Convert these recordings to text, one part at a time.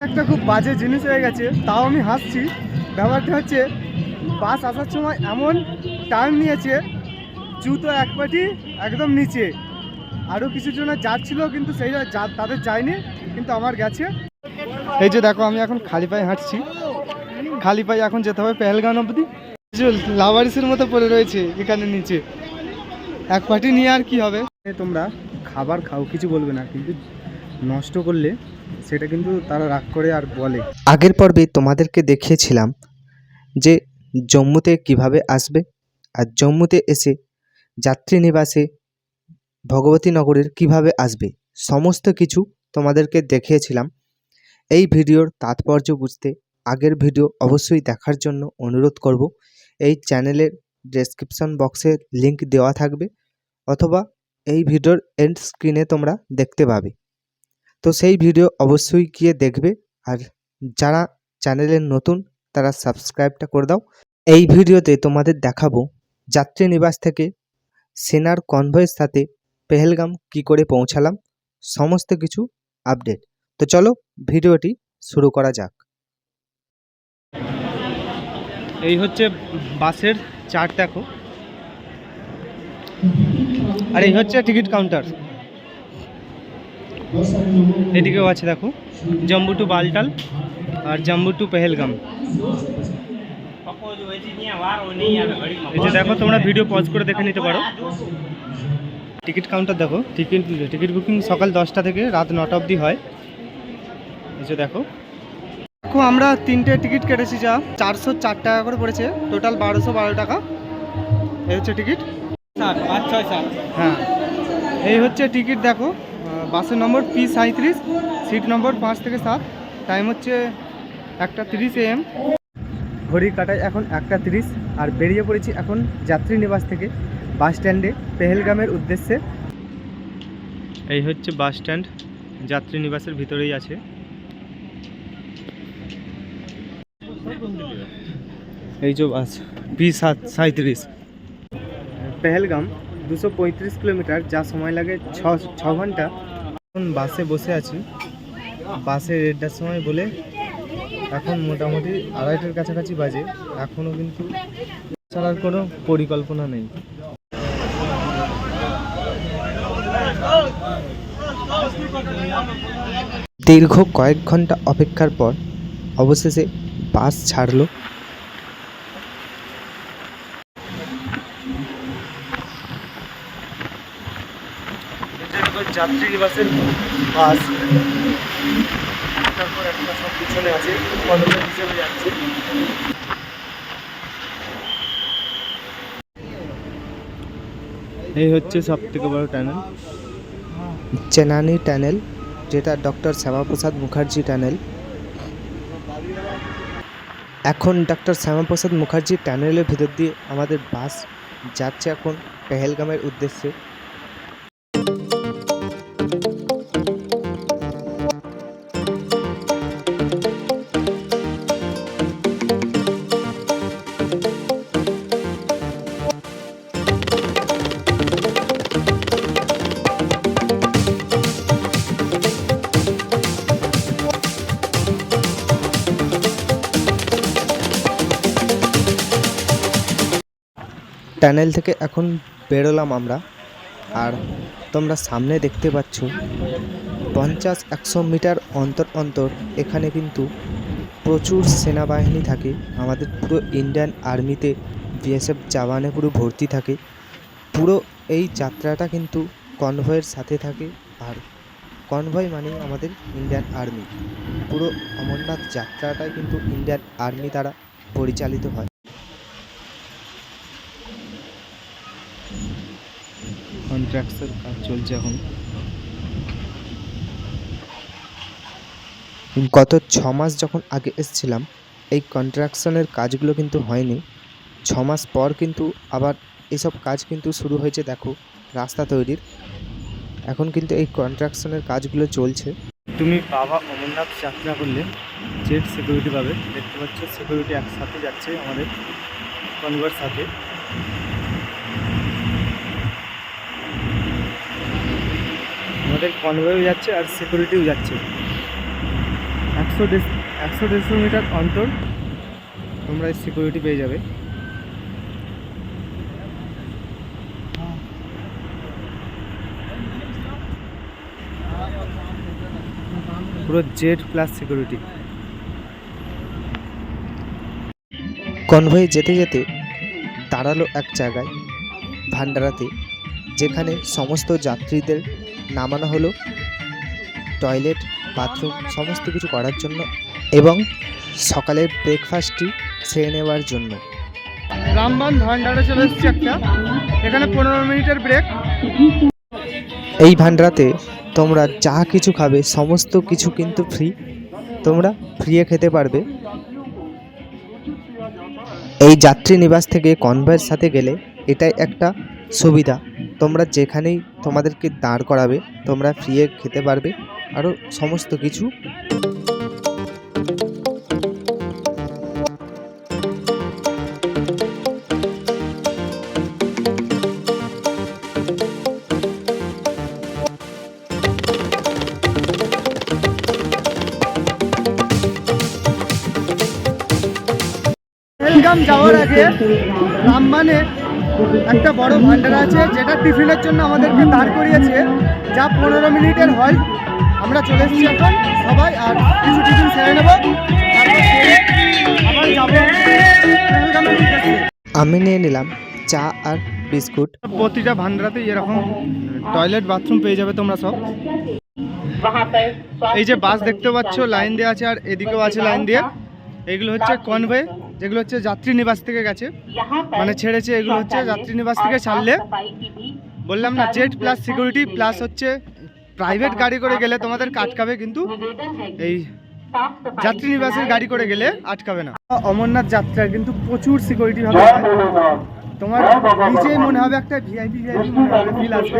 একটা খুব বাজে জিনিস হয়ে গেছে, তাও আমি হাসছি। ব্যাপারটা হচ্ছে, বাস আসার সময় এমন টার্ন নিয়েছে, জুতো এক পাটি একদম নিচে। আরও কিছু জন যাচ্ছিল, কিন্তু সেই তাদের যায়নি, কিন্তু আমার গেছে। এই যে দেখো, আমি এখন খালি পায়ে হাঁটছি। খালি পায়ে এখন যেতে হবে পেহেলগাঁও অবধি। লাভারিসের মতো পড়ে রয়েছে এখানে নিচে। এক পাটি নিয়ে আর কি হবে? তোমরা খাবার খাও, কিছু বলবে না, কিন্তু নষ্ট করলে সেটা কিন্তু তারা রাগ করে আর বলে। আগের পর্বে তোমাদেরকে দেখিয়েছিলাম যে জম্মুতে কীভাবে আসবে আর জম্মুতে এসে যাত্রী নিবাসে ভগবতী নগরের কীভাবে আসবে সমস্ত কিছু তোমাদেরকে দেখিয়েছিলাম। এই ভিডিওর তাৎপর্য বুঝতে আগের ভিডিও অবশ্যই দেখার জন্য অনুরোধ করব। এই চ্যানেলের ডেসক্রিপশন বক্সে লিংক দেওয়া থাকবে অথবা এই ভিডিওর এন্ড স্ক্রিনে তোমরা দেখতে পাবে। তো সেই ভিডিও অবশ্যই গিয়ে দেখবে। আর যারা চ্যানেলের নতুন, তারা সাবস্ক্রাইবটা করে দাও। এই ভিডিওতে তোমাদের দেখাবো যাত্রী নিবাস থেকে সেনার কনভয়ের সাথে পেহেলগাম কি করে পৌঁছালাম, সমস্ত কিছু আপডেট। তো চলো ভিডিওটি শুরু করা যাক। এই হচ্ছে বাসের চার্ট দেখো। আর, এই হচ্ছে টিকিট কাউন্টার। এদিকেও আছে দেখো জম্বু টু বালটাল আর জম্বু টু পেহেলগাম। এই যে দেখো তোমরা ভিডিও পজ করে দেখে নিতে পারো। টিকিট কাউন্টার দেখো টিকিট টিকিট বুকিং সকাল দশটা থেকে রাত নটা অবধি হয়। এই যে দেখো। দেখো আমরা তিনটে টিকিট কেটেছি যা চারশো চার টাকা করে পড়েছে। টোটাল বারোশো বারো টাকা। এই হচ্ছে টিকিট। হ্যাঁ। এই হচ্ছে টিকিট দেখো। বাসের নম্বর পি সাঁত্রিশ সিট নম্বর পাঁচ থেকে সাত। টাইম হচ্ছে একটা তিরিশ এম ঘড়ি কাটায় এখন একটা তিরিশ, আর বেরিয়ে পড়েছি এখন যাত্রী নিবাস থেকে, বাস স্ট্যান্ডে, পেহেলগামের উদ্দেশ্যে। এই হচ্ছে বাস স্ট্যান্ড, যাত্রী নিবাসের ভিতরেই আছে। এই যে বাস পি সাত সাঁত্রিশ পেহেলগাম, দুশো কিলোমিটার, যা সময় লাগে ছ ছ ঘণ্টা। এখন বাসে বসে আছি। বাসে দেড়টার সময় বলে এখন মোটামুটি আড়াইটার কাছাকাছি বাজে। এখনও কিন্তু ছাড়ার কোনো পরিকল্পনা নেই। দীর্ঘ কয়েক ঘণ্টা অপেক্ষার পর অবশেষে বাস ছাড়লো। যাত্রী নিবাসের বাস। তারপর একটা সব পিছনে আছে হিসেবে যাচ্ছে। এই হচ্ছে সব থেকে বড় টানেল চেনানি টানেল যেটা ডক্টর শ্যামাপ্রসাদ মুখার্জি টানেল এখন ডক্টর শ্যামাপ্রসাদ মুখার্জি টানেলের ভিতর দিয়ে আমাদের বাস যাচ্ছে এখন পেহেলগামের উদ্দেশ্যে। টানেল থেকে এখন বেরোলাম আমরা। আর তোমরা সামনে দেখতে পাচ্ছ, পঞ্চাশ একশো মিটার অন্তর অন্তর এখানে কিন্তু প্রচুর সেনাবাহিনী থাকে। আমাদের পুরো ইন্ডিয়ান আর্মিতে বিএসএফ জওয়ানে পুরো ভর্তি থাকে। পুরো এই যাত্রাটা কিন্তু কনভয়ের সাথে থাকে। আর কনভয় মানেই আমাদের ইন্ডিয়ান আর্মি। পুরো অমরনাথ যাত্রাটাই কিন্তু ইন্ডিয়ান আর্মি দ্বারা পরিচালিত হয়। কন্ট্রাক্টসের কাজ চলছে এখন। গত ছ মাস যখন আগে এসেছিলাম এই কন্ট্রাকশনের কাজগুলো কিন্তু হয়নি। ছ মাস পর কিন্তু আবার এসব কাজ কিন্তু শুরু হয়েছে দেখো রাস্তা তৈরির। এখন কিন্তু এই কন্ট্রাকশনের কাজগুলো চলছে। তুমি বাবা অমরনাথ যাত্রা করলে জেড সিকিউরিটি পাবে। দেখতে পাচ্ছ সিকিউরিটি একসাথে যাচ্ছে আমাদের কনভার সাথে আমাদের কনভয়েও যাচ্ছে আর সিকিউরিটিও যাচ্ছে। একশো একশো একশো দেড়শো মিটার অন্তর তোমরা সিকিউরিটি পেয়ে যাবে। পুরো জেড প্লাস সিকিউরিটি। কনভয়ে যেতে যেতে দাঁড়াল এক জায়গায় ভান্ডারাতে যেখানে সমস্ত যাত্রীদের নামানো হলো। টয়লেট বাথরুম সমস্ত কিছু করার জন্য এবং সকালের ব্রেকফাস্টটি সেরে নেওয়ার জন্য। রামবান ভান্ডারে চলে এসেছি একটা। এখানে পনেরো মিনিটের ব্রেক এই ভান্ডারাতে তোমরা যা কিছু খাবে সমস্ত কিছু কিন্তু ফ্রি তোমরা ফ্রিয়ে খেতে পারবে। এই যাত্রী নিবাস থেকে কনভয়ের সাথে গেলে এটাই একটা সুবিধা। তোমরা যেখানেই তোমাদেরকে দাঁড় করাবে তোমরা ফ্রিয়ে খেতে পারবে আরও সমস্ত কিছু। যাওয়ার আগে একটা বড় ভান্ডার আছে যেটা টিফিনের জন্য আমাদেরকে দাঁড় করিয়েছে যা পনেরো মিনিটের হয় আমরা চলে এসেছি এখন সবাই আর কিছু টিফিন সেরে নেব। আবার যাব। আমি নিয়ে নিলাম চা আর বিস্কুট। প্রতিটা ভান্ডারাতে এরকম টয়লেট বাথরুম পেয়ে যাবে তোমরা সব। এই যে বাস দেখতে পাচ্ছ লাইন দেওয়া আছে আর এদিকেও আছে লাইন দিয়ে। এগুলো হচ্ছে কনভয়ে যেগুলো হচ্ছে যাত্রী নিবাস থেকে গেছে। মানে ছেড়েছে এগুলো হচ্ছে যাত্রী নিবাস থেকে ছাড়লে। বললাম না জেড প্লাস সিকিউরিটি প্লাস হচ্ছে প্রাইভেট গাড়ি করে গেলে তোমাদের আটকাবে কিন্তু এই যাত্রী নিবাসের গাড়ি করে গেলে আটকাবে না। অমরনাথ যাত্রার কিন্তু প্রচুর সিকিউরিটি হবে তোমার নিজেই মনে হবে একটা ভিআইপি ভিআইপি মনে ফিল আসবে।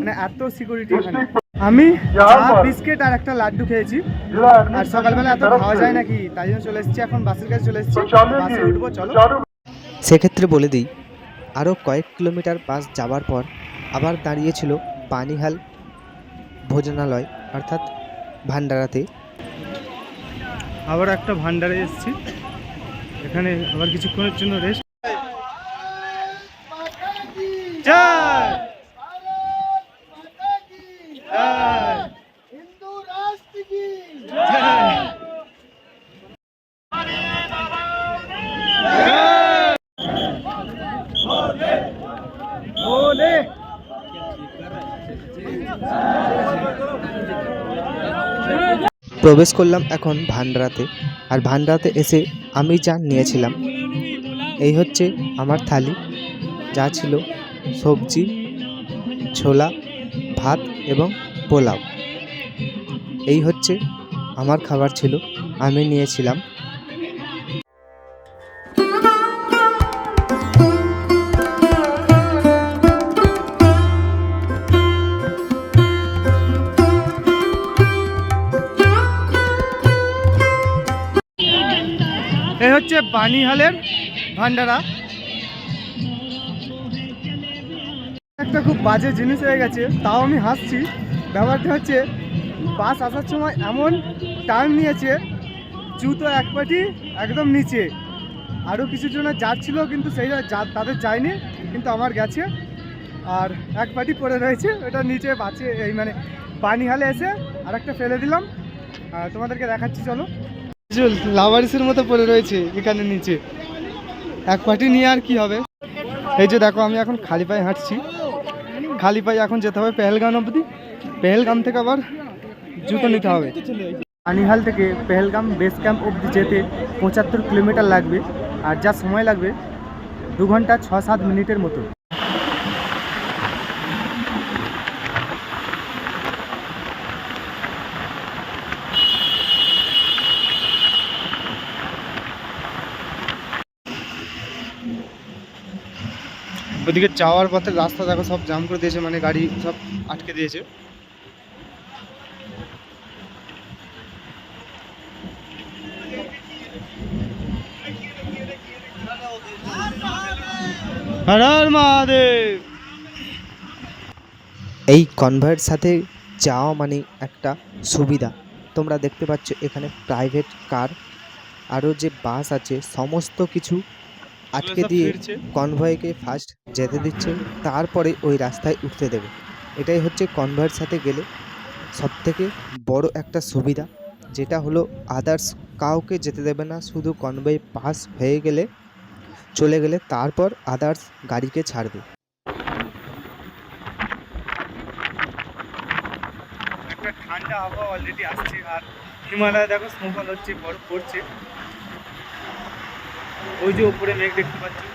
মানে এত সিকিউরিটি এখানে। আমি বিস্কিট আর একটা লাড্ডু খেয়েছি। আর সকালবেলা এত খাওয়া যায় নাকি? তাই জন্য চলে এসেছি এখন বাসের কাছে চলে এসেছি। বাসে উঠবো চলো। সেক্ষেত্রে বলে দিই আরও কয়েক কিলোমিটার বাস যাবার পর আবার দাঁড়িয়েছিল পানিহাল ভোজনালয় অর্থাৎ ভান্ডারাতে আবার একটা ভান্ডারে এসেছি। এখানে আবার কিছুক্ষণের জন্য রেস্ট প্রবেশ করলাম এখন ভান্ডারাতে। আর ভান্ডারাতে এসে আমি যা নিয়েছিলাম, এই হচ্ছে আমার থালি। যা ছিল সবজি, ছোলা, ভাত এবং পোলাও। এই হচ্ছে আমার খাবার ছিল। আমি নিয়েছিলাম। এই হচ্ছে বানিহালের ভান্ডারা। একটা খুব বাজে জিনিস হয়ে গেছে, তাও আমি হাসছি। ব্যাপারটা হচ্ছে, বাস আসার সময় এমন টার্ন নিয়েছে, জুতো এক পাটি একদম নিচে। আরও কিছু জনের যাচ্ছিল, কিন্তু সেই তাদের যায়নি, কিন্তু আমার গেছে। আর এক পাটি পড়ে রয়েছে, ওটা নিচে বাঁচে, এই মানে বানিহালে এসে আর একটা ফেলে দিলাম। তোমাদেরকে দেখাচ্ছি, চলো। লাভারিসের মতো পড়ে রয়েছে এখানে নিচে। এক পাটি নিয়ে আর কি হবে? এই যে দেখো, আমি এখন খালি পায়ে হাঁটছি। খালি পায়ে এখন যেতে হবে পেহেলগাম অবধি। পেহেলগাম থেকে আবার জুতো নিতে হবে। আনিহাল থেকে পেহেলগাম বেস ক্যাম্প অবধি যেতে পঁচাত্তর কিলোমিটার লাগবে। আর যা সময় লাগবে, দু ঘণ্টা ছ সাত মিনিটের মতো। ওদিকে যাওয়ার পথে রাস্তা দেখো, সব জাম করে দিয়েছে মানে গাড়ি সব আটকে দিয়েছে। এই কনভয়ের সাথে যাওয়া মানে একটা সুবিধা। তোমরা দেখতে পাচ্ছ এখানে প্রাইভেট কার আরও যে বাস আছে, সমস্ত কিছু আটকে দিয়ে কনভয়কে ফার্স্ট যেতে দিচ্ছে তারপরে ওই রাস্তায় উঠতে দেবে। এটাই হচ্ছে কনভয়ের সাথে গেলে সবথেকে বড় একটা সুবিধা যেটা হলো আদার্স কাউকে যেতে দেবে না শুধু কনভয় পাস হয়ে গেলে চলে গেলে তারপর আদার্স গাড়িকে ছাড়বে। একটা ঠান্ডা আবহাওয়া অলরেডি আসছে আর হিমালয়ে দেখো স্নোফল হচ্ছে বরফ পড়ছে। ওই যে উপরে মেঘ দেখতে পাচ্ছি।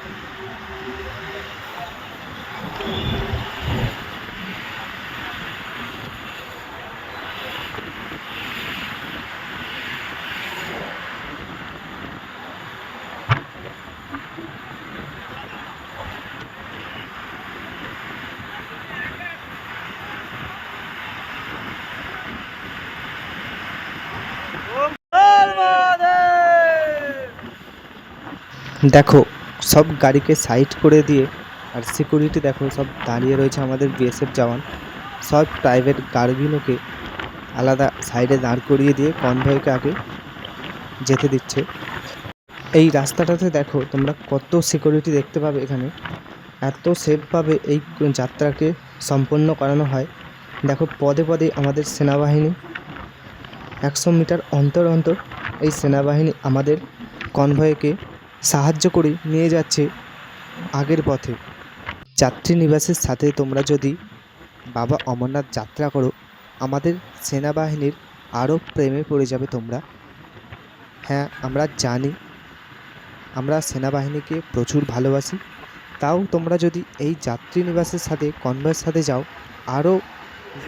দেখো, সব গাড়িকে সাইড করে দিয়ে আর সিকিউরিটি দেখো, সব দাঁড়িয়ে রয়েছে আমাদের বিএসএফ জওয়ান। সব প্রাইভেট গাড়িগুলোকে আলাদা সাইডে দাঁড় করিয়ে দিয়ে কনভয়কে আগে যেতে দিচ্ছে। এই রাস্তাটাতে দেখো, তোমরা কত সিকিউরিটি দেখতে পাবে এখানে। এত সেফভাবে এই যাত্রাকে সম্পন্ন করানো হয়। দেখো, পদে পদে আমাদের সেনাবাহিনী। একশো মিটার অন্তর অন্তর এই সেনাবাহিনী আমাদের কনভয়কে সাহায্য করে নিয়ে যাচ্ছে আগের পথে। যাত্রী নিবাসের সাথে তোমরা যদি বাবা অমরনাথ যাত্রা করো, আমাদের সেনাবাহিনীর আরও প্রেমে পড়ে যাবে তোমরা। হ্যাঁ আমরা জানি, আমরা সেনাবাহিনীকে প্রচুর ভালোবাসি। তাও তোমরা যদি এই যাত্রী নিবাসের সাথে, কনভয়ের সাথে যাও, আরও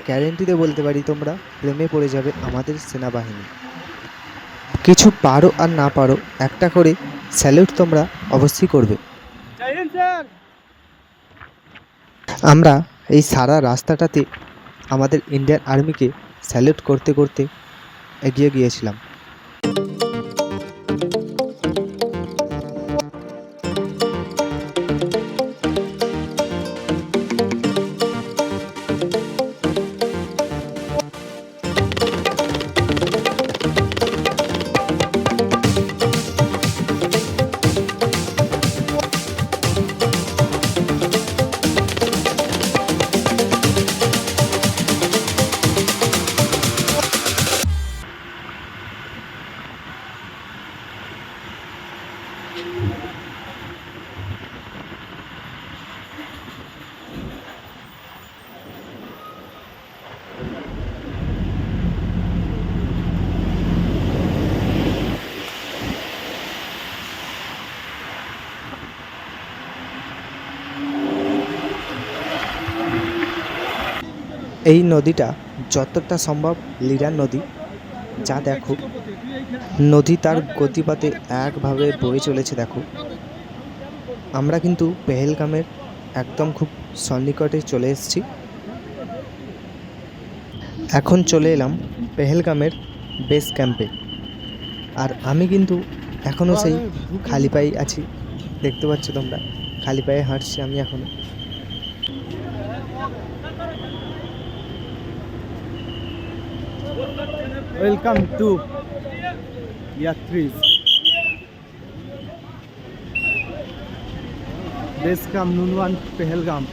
গ্যারেন্টিতে বলতে পারি তোমরা, প্রেমে পড়ে যাবে আমাদের সেনাবাহিনী। কিছু পারো আর না পারো, একটা করে স্যালুট তোমরা অবশ্যই করবে। আমরা এই সারা রাস্তাটাতে আমাদের ইন্ডিয়ান আর্মিকে স্যালুট করতে করতে এগিয়ে গিয়েছিলাম। এই নদীটা যতটা সম্ভব লিডার নদী, যা দেখো, নদী তার গতিপথে একভাবে বয়ে চলেছে, দেখো। আমরা কিন্তু পেহেলগামের একদম খুব সন্নিকটে চলে এসেছি। এখন চলে এলাম পেহেলগামের বেস ক্যাম্পে আর আমি কিন্তু এখনও সেই খালি পায়ে আছি, দেখতে পাচ্ছ তোমরা? খালি পায়ে হাঁটছি আমি এখনও welcome to yatris base camp Nunwan Pahalgam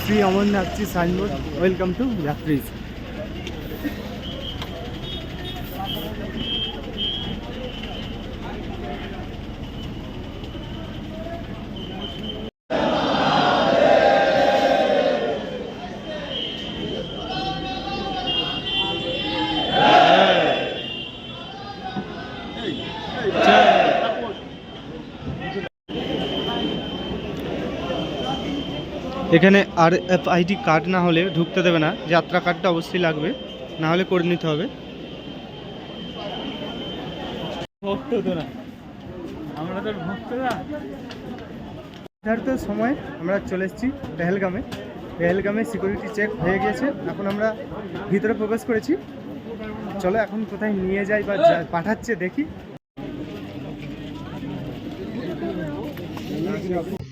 Shri Amarnathji signboard welcome to yatris এখানে আর এফ আইডি কার্ড না হলে ঢুকতে দেবে না যাত্রা কার্ডটা অবশ্যই লাগবে না হলে করে নিতে হবে। নির্ধারিত সময় আমরা চলে এসেছি পেহেলগামে পেহেলগামে সিকিউরিটি চেক হয়ে গিয়েছে এখন আমরা ভিতরে প্রবেশ করেছি। চলো এখন কোথায় নিয়ে যাই বা যা- পাঠাচ্ছে দেখি।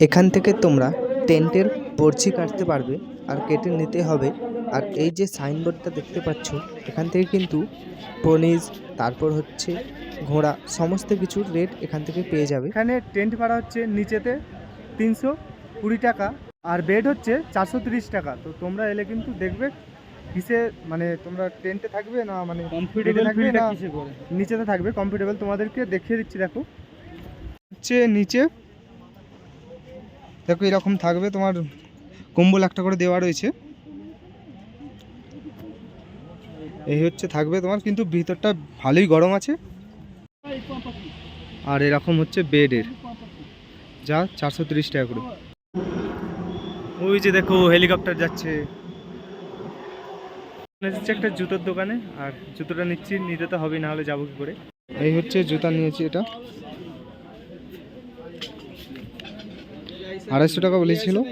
এখান থেকে তোমরা টেন্টের বড়শি কাটতে পারবে আর কেটে নিতে হবে। আর এই যে সাইনবোর্ডটা দেখতে পাচ্ছ এখান থেকে কিন্তু পনিজ তারপর হচ্ছে ঘোড়া সমস্ত কিছুর রেট এখান থেকে পেয়ে যাবে। এখানে টেন্ট ভাড়া হচ্ছে নিচেতে তিনশো কুড়ি টাকা আর বেড হচ্ছে চারশো তিরিশ টাকা। তো তোমরা এলে কিন্তু দেখবে কিসে মানে তোমরা টেন্টে থাকবে না মানে কমফোর্টেবল থাকবে না নিচেতে থাকবে কমফোর্টেবল তোমাদেরকে দেখিয়ে দিচ্ছি দেখো। হচ্ছে নিচে দেখো এরকম থাকবে তোমার কম্বল একটা করে দেওয়া রয়েছে। এই হচ্ছে থাকবে তোমার, কিন্তু ভিতরটা ভালোই গরম আছে। আর এরকম হচ্ছে বেডের, যা চারশো তিরিশ টাকা করে। ওই যে দেখো, হেলিকপ্টার যাচ্ছে। এসেছি একটা জুতোর দোকানে, আর জুতোটা নিচ্ছি, নিতে তো হবেই না হলে যাব কি করে। এই হচ্ছে জুতা নিয়েছি এটা। আড়াইশো টাকা বলেছিল।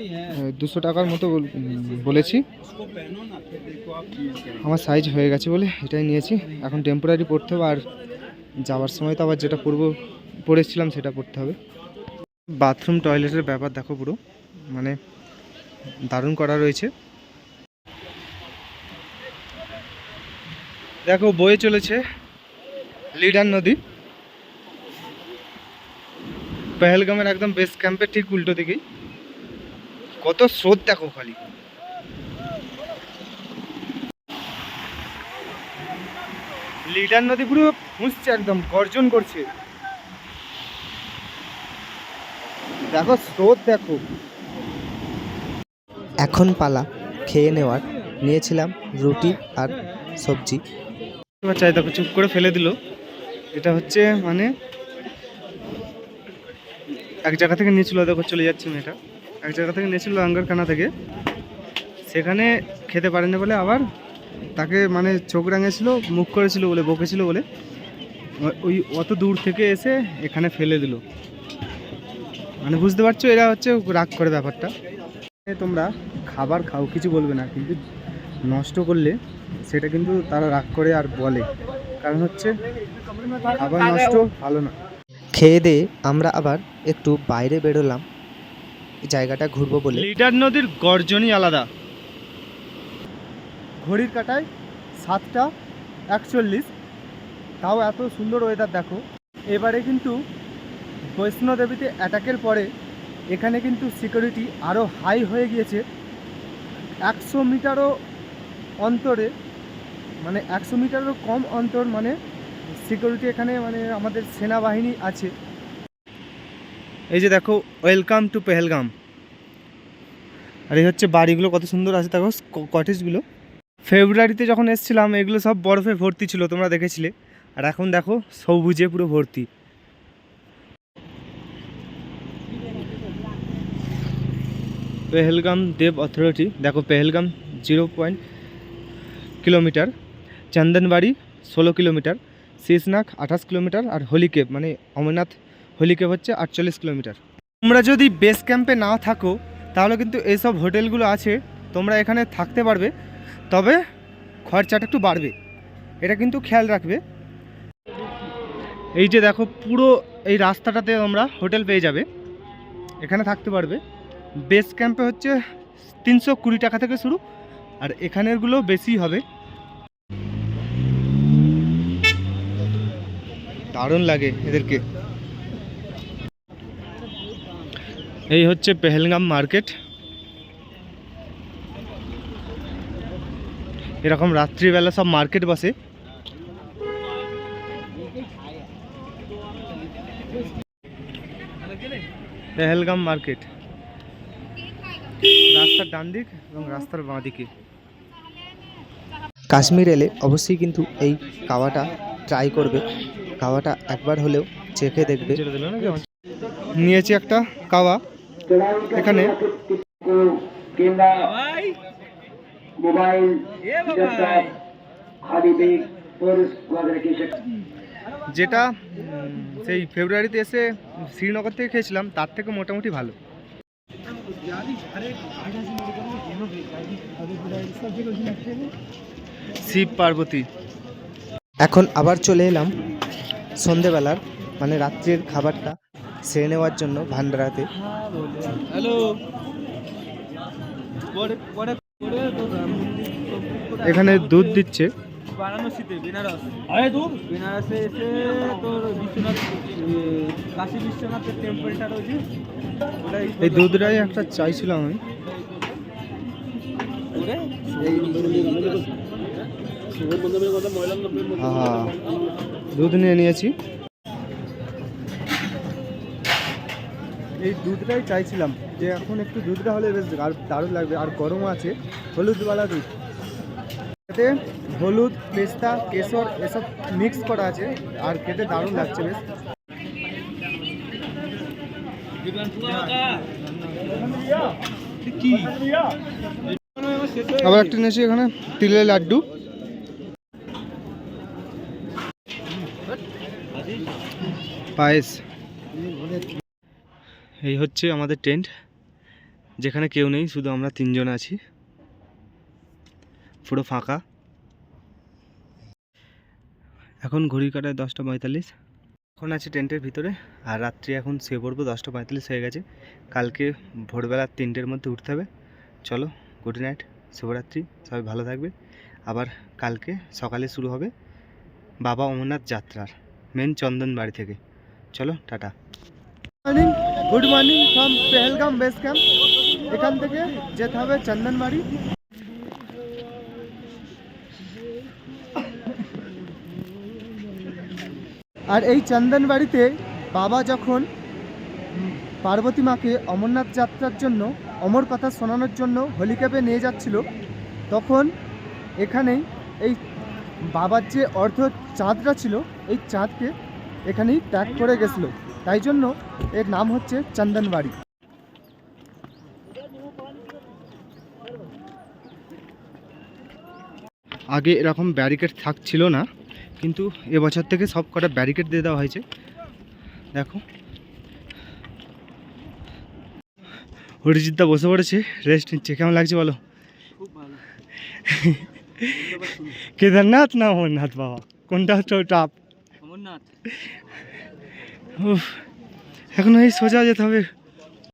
দুশো টাকার মতো বল- বলেছি। আমার সাইজ হয়ে গেছে বলে এটাই নিয়েছি। এখন টেম্পোরারি পড়তে হবে আর যাওয়ার সময় তো আবার যেটা পরবো পরেছিলাম সেটা পড়তে হবে। বাথরুম টয়লেটের ব্যাপার দেখো পুরো। মানে দারুণ করা রয়েছে। দেখো বয়ে চলেছে লিডার নদী। পেহেলগামের একদম বেস ক্যাম্পের ঠিক উল্টো দিকেই। কত স্রোত দেখো খালি। লিডার নদী পুরো ফুঁসছে একদম গর্জন করছে। দেখো স্রোত দেখো। এখন পালা খেয়ে নেওয়ার। নিয়েছিলাম রুটি আর সবজি। চাই দেখো চুপ করে ফেলে দিল। এটা হচ্ছে মানে এক জায়গা থেকে নিয়েছিল দেখো চলে যাচ্ছে মেয়েটা। এক জায়গা থেকে নিয়েছিল আঙ্গারখানা থেকে। সেখানে খেতে পারেনি বলে আবার তাকে মানে চোখ রাঙেছিল মুখ করেছিল বলে বকেছিল বলে। ওই অত দূর থেকে এসে এখানে ফেলে দিল। মানে বুঝতে পারছ, এরা হচ্ছে রাগ করে ব্যাপারটা। তোমরা খাবার খাও, কিছু বলবে না, কিন্তু নষ্ট করলে সেটা কিন্তু তারা রাগ করে আর বলে। কারণ হচ্ছে, খাবার নষ্ট ভালো না। খেয়ে দিয়ে আমরা আবার একটু বাইরে বেরোলাম। জায়গাটা ঘুরবো বলে। লিডার নদীর গর্জনই আলাদা। ঘড়ির কাটায় সাতটা একচল্লিশ। তাও এত সুন্দর ওয়েদার দেখো। এবারে কিন্তু বৈষ্ণোদেবীতে অ্যাটাকের পরে এখানে কিন্তু সিকিউরিটি আরও হাই হয়ে গিয়েছে। একশো মিটারও অন্তরে মানে একশো মিটারও কম অন্তর মানে সিকিউরিটি এখানে মানে আমাদের সেনাবাহিনী আছে। এই যে দেখো ওয়েলকাম টু পেহেলগাম আর এই হচ্ছে বাড়িগুলো কত সুন্দর আছে, দেখো কটেজগুলো ফেব্রুয়ারিতে যখন এসেছিলাম, এগুলো সব বরফে ভর্তি ছিল, তোমরা দেখেছিলে। আর এখন দেখো, সবুজে পুরো ভর্তি। পেহেলগাম দেব অথরিটি দেখো Pahalgam zero point kilometre Chandanwari ষোলো কিলোমিটার শেষনাগ আঠাশ কিলোমিটার আর হলিকেপ মানে অমরনাথ হলিকেপ হচ্ছে আটচল্লিশ কিলোমিটার। তোমরা যদি বেস ক্যাম্পে না থাকো, তাহলে কিন্তু এইসব হোটেলগুলো আছে, তোমরা এখানে থাকতে পারবে, তবে খরচাটা একটু বাড়বে। এটা কিন্তু খেয়াল রাখবে। এই যে দেখো, পুরো এই রাস্তাটাতে তোমরা হোটেল পেয়ে যাবে। এখানে থাকতে পারবে। বেস ক্যাম্পে হচ্ছে তিনশো কুড়ি টাকা থেকে শুরু, আর এখানেরগুলো বেশি হবে। দারুণ লাগে এদেরকে। এই হচ্ছে পেহেলগাম মার্কেট। এরকম রাত্রিবেলা সব মার্কেট বসে। পেহেলগাম মার্কেট। রাস্তার ডান দিক এবং রাস্তার বাঁ দিকে। কাশ্মীর এলে অবশ্যই কিন্তু এই কাওয়াটা ট্রাই করবে। কাওয়াটা একবার হলেও চেখে দেখবে। নিয়েছি একটা কাওয়া। এখানে যেটা সেই ফেব্রুয়ারিতে এসে শ্রীনগর থেকে খেয়েছিলাম তার থেকে মোটামুটি ভালো। শিব পার্বতী। এখন আবার চলে এলাম সন্ধেবেলার মানে রাত্রের খাবারটা সেরে নেওয়ার জন্য ভান্ডারাতে এখানে দুধ দিচ্ছে। বারাণসীতে বেনারস। বেনারসে এসে তোর বিশ্বনাথ কাশী বিশ্বনাথের টেম্পলটা রয়েছে। এই দুধটাই একটা চাইছিলাম আমি। করে দুধ নিয়ে নিয়েছি। এই দুধটাই চাইছিলাম যে এখন একটু দুধটা হলে বেশ আর দারুণ লাগবে আর গরমও আছে। হলুদওয়ালা দুধ। এতে হলুদ পেস্তা কেশর এসব মিক্স করা আছে আর খেতে দারুণ লাগছে বেশ। আবার একটা নিয়েছি এখানে তিলের লাড্ডু। পায়েস। এই হচ্ছে আমাদের টেন্ট, যেখানে কেউ নেই, শুধু আমরা তিনজন আছি। পুরো ফাঁকা। এখন ঘড়ি কাটায় দশটা পঁয়তাল্লিশ। এখন আছে টেন্টের ভিতরে, আর রাত্রি এখন শুয়ে পড়ব, দশটা পঁয়তাল্লিশ হয়ে গেছে। কালকে ভোরবেলা তিনটের মধ্যে উঠতে হবে। চলো গুড নাইট শুভরাত্রি, সবাই ভালো থাকবে। আবার কালকে সকালে শুরু হবে বাবা অমরনাথ যাত্রার মেন চন্দন বাড়ি থেকে। চলো, tata. Morning good morning from Pahalgam base camp এখান থেকে যেতে হবে চন্দনবাড়ি। আর এই চন্দনবাড়িতে বাবা যখন পার্বতী মাকে অমরনাথ যাত্রার জন্য, অমর কথা শোনানোর জন্য হোলিক্যাপে নিয়ে যাচ্ছিল, তখন এখানেই এই বাবার যে অর্ধ চাঁদটা ছিল, এই চাঁদকে এখানেই ত্যাগ করে গেছিল। তাই জন্য এর নাম হচ্ছে চন্দনবাড়ি। আগে এরকম ব্যারিকেড থাকছিল না কিন্তু এবছর থেকে সব কটা ব্যারিকেড দিয়ে দেওয়া হয়েছে। দেখো। অরিজিৎদা বসে পড়েছে রেস্ট নিচ্ছে। কেমন লাগছে বলো? কেদারনাথ না অমরনাথ বাবা? কোনটা হচ্ছে টাপ অমরনাথ। এখন এই সোজা যেতে হবে।